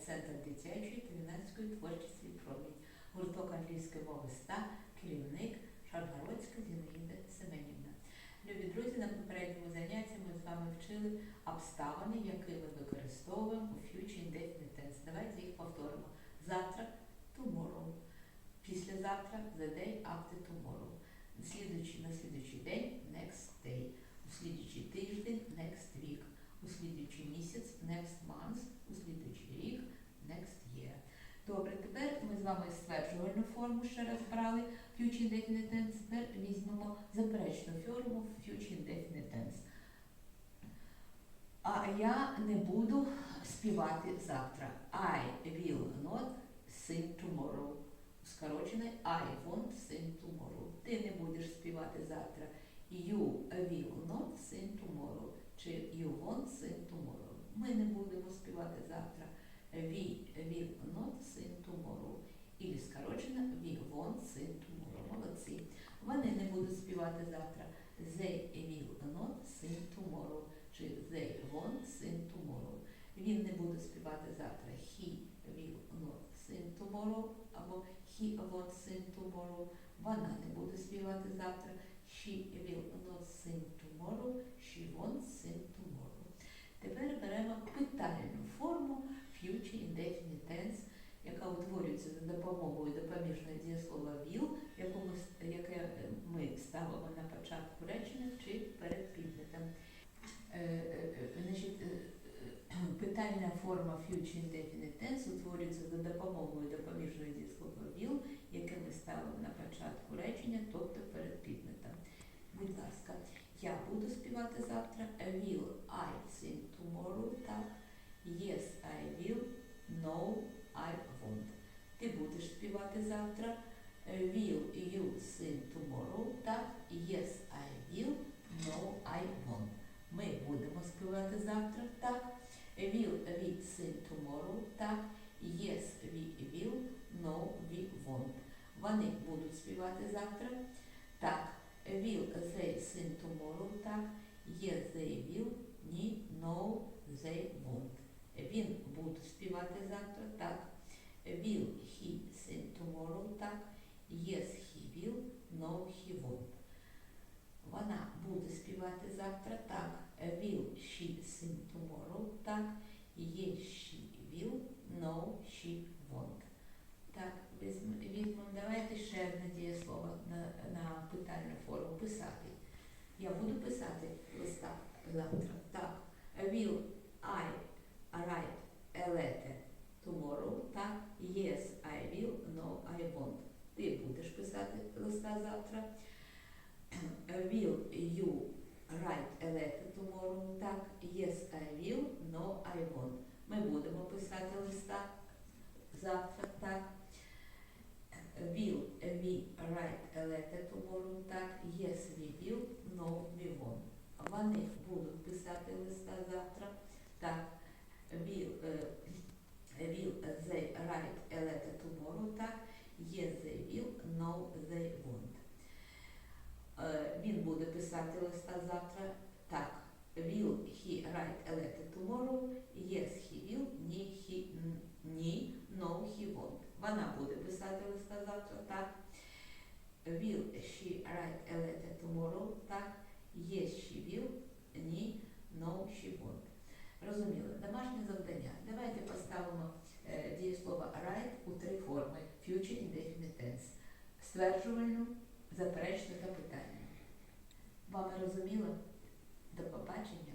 Центр дитячої та юнацької творчості промінь. Гурток англійської мови ста, керівник Шаргородська Зінаїда Семенівна. Любі друзі, на попередньому занятті ми з вами вчили обставини, які ми використовуємо у future indefinite tense. Давайте їх повторимо. Завтра tomorrow. Післязавтра the day after tomorrow. Слідуючий, на слідуючий день next day. У слідуючий тиждень next week. У слідуючий місяць next month. У слідуючий рік next year. Добре, тепер ми з вами стверджувальну форму ще раз брали future indefinite tense. Тепер візьмемо заперечну форму future indefinite tense. А я не буду співати завтра. I will not sing tomorrow. Скорочене I won't sing tomorrow. Ти не будеш співати завтра. You will not sing tomorrow. Чи you won't sing tomorrow. Ми не будемо співати завтра. We will not sing tomorrow. Ілі скорочено won't sing tomorrow. Молодці. Вони не будуть співати завтра. They will not sing tomorrow. Чи they won't sing tomorrow. Він не буде співати завтра. He will not sing tomorrow. Або he won't sing tomorrow. Вона не буде співати завтра. She will not sing tomorrow. She won't sing tomorrow. Тепер беремо питальну форму future indefinite tense, яка утворюється за допомогою допоміжного дієслова will, яке ми ставимо на початку речення чи перед підметом. Е, е, е, питальна форма future indefinite tense утворюється за допомогою допоміжного дієслова will, яке ми ставимо на початку речення, тобто перед підметом. Будь ласка, я буду співати завтра. Will I sing tomorrow? Так. Yes, I will. No, I. Ти будеш співати завтра. Will you sing tomorrow? Так. Yes, I will. No, I won't. Ми будемо співати завтра. Так. Will we sing tomorrow? Так. Yes, we will. No, we won't. Вони будуть співати завтра. Так. Will they sing tomorrow? Так. Yes, they will. Ні, no, they won't. Він буде співати завтра, так. Will he sing tomorrow? Так. Yes, he will. No, he won't. Вона буде співати завтра, так. Will she sing tomorrow? Так. Yes, she will. No, she won't. Так, візьмемо, давайте ще одне дієслово на, на питальну форму писати. Я буду писати листа завтра. Так. Will I tomorrow? Так. Yes, I will. No, I won't. Ти будеш писати листа завтра. Will you write a letter tomorrow? Так. Yes, I will. No, I won't. Ми будемо писати листа завтра. Так. Will we write a letter tomorrow? Так. Yes, we will. No, we won't. Вони будуть писати листа завтра. Так. Will, е, will they write a letter tomorrow? Так. Yes, they will. No, they won't. Е, Він буде писати листа завтра. Так. Will he write a letter tomorrow? Yes, he will. Ні, he, ні. No, he won't. Вона буде писати листа завтра. Так. Will she write a letter tomorrow? Так. Yes, she will. Ні. No, she won't. Розуміли. Домашнє завдання. Давайте поставимо е, дієслово right у три форми. Future indefinite tense. Стверджувальну, заперечну та питальну. Вами розуміло? До побачення.